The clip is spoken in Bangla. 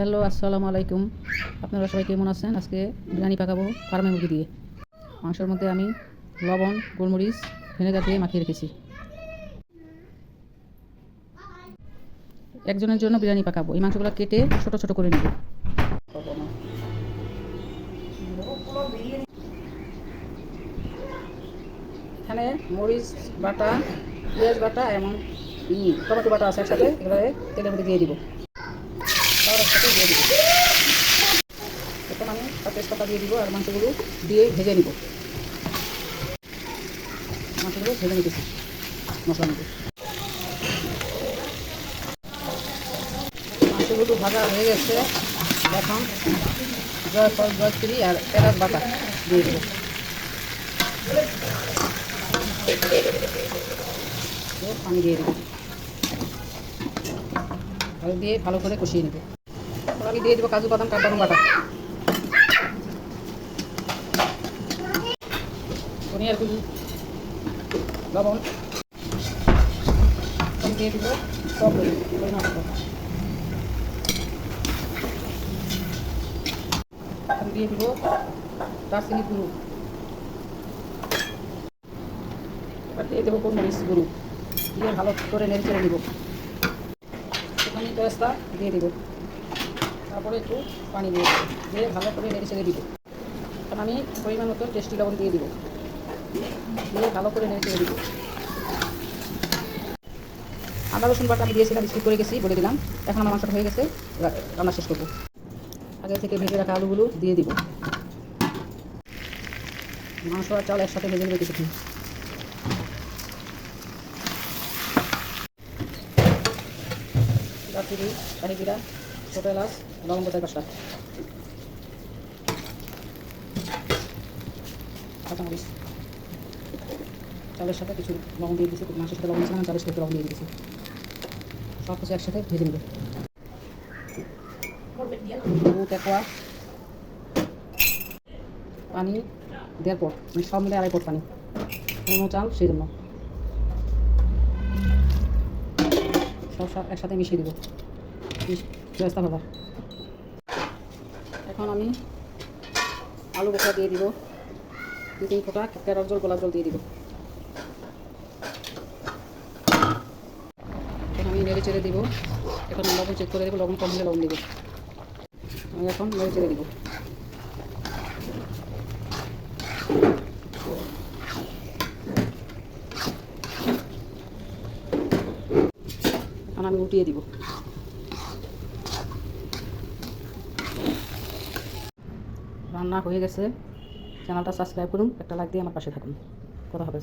হ্যালো, আসসালামু আলাইকুম। আপনারা সবাই কেমন আছেন? আজকে বিরিয়ানি পাকাবো ফার্মের মুরগি দিয়ে। মাংসের মধ্যে আমি লবণ, গোলমরিচ, ভিনেগার দিয়ে মাখিয়ে রেখেছি। একজনের জন্য বিরিয়ানি পাকাবো। এই মাংসগুলো কেটে ছোট ছোট করে নেব। এখানে মরিচ, বাটা, পেঁয়াজ বাটা এবং টমেটো বাটা আছে একসাথে এবারে তেলের মধ্যে দিয়ে দিব। তার দিয়ে দিব এখন তেজপাতা দিয়ে দিব আর মাংসগুলো দিয়ে ভেজে নিব। মাংসগুলো ভেজে নিতেছি মশলার মধ্যে মাংসগুলো ভাজা হয়ে গেছে। এখন জয়ফল জয়ত্রী আর এলাচ বাটা। দিয়ে দেবো পানি দিয়ে দেবো দিয়ে ভালো করে কষিয়ে নেব। আমি দিয়ে দেবো কাজু বাদাম কাঠবাদাম বাটা। লবণ। দিয়ে দেবো সব দিয়ে দেবো দারচিনি গুঁড়ো। এবার দিয়ে দেবো গোলমরিচ গুঁড়ো। দিয়ে ভালো করে নেড়ে চেড়ে পেস্তা দিয়ে দেবো। তারপরে একটু পানি দিয়ে দিয়ে ভালো করে নেড়ে ছেড়ে দিব। কারণ আমি পরিমাণ মতো টেস্টি লবণ দিয়ে দিব। দিয়ে ভালো করে নেড়ে ছেড়ে দিব। আদা, রসুন বাটা আমি দিয়েছিলাম, স্কিপ করে গেছি, বলে দিলাম। এখন আমার মাংসটা হয়ে গেছে রান্না শেষ করব। আগে থেকে ভেজে রাখা আলুগুলো দিয়ে দিব। মাংস আর চাল একসাথে ভেজে নেবে কিছুক্ষণ। দারচিনি কারি ছোটো এলাচ লবঙ্গ তেজপাতা কাঁচামরিচ চালের সাথে কিছু লবণ দিয়ে দিয়েছি, মাংসের সাথে লবণ ছিলাম চালের সাথে লবণ দিয়ে দিয়েছি। সব কিছু একসাথে ভেজে নেবে। দু তেকোয়া পানি, দেড় পট মানে সব মিলে আড়াই পট পানি। কোনো চাল সেই জন্য সব সব একসাথে মিশিয়ে দেবো। ব্যবস্থা ভাবা এখন আমি আলু বোখরা দিয়ে দিব। দু তিন ফোঁটা কেরর জল, গোলাপ জল দিয়ে দিব। আমি নেড়ে চেড়ে দিব। এখন লবণ চেক করে দেবো লবণ কম হলে লবণ দিব। আমি এখন নেড়ে চেড়ে দিব। এখন আমি উঠিয়ে দিব। রান্না হয়ে গেছে। চ্যানেলটা সাবস্ক্রাইব করুন একটা লাইক দিয়ে আমার পাশে থাকুন। কথা হবে।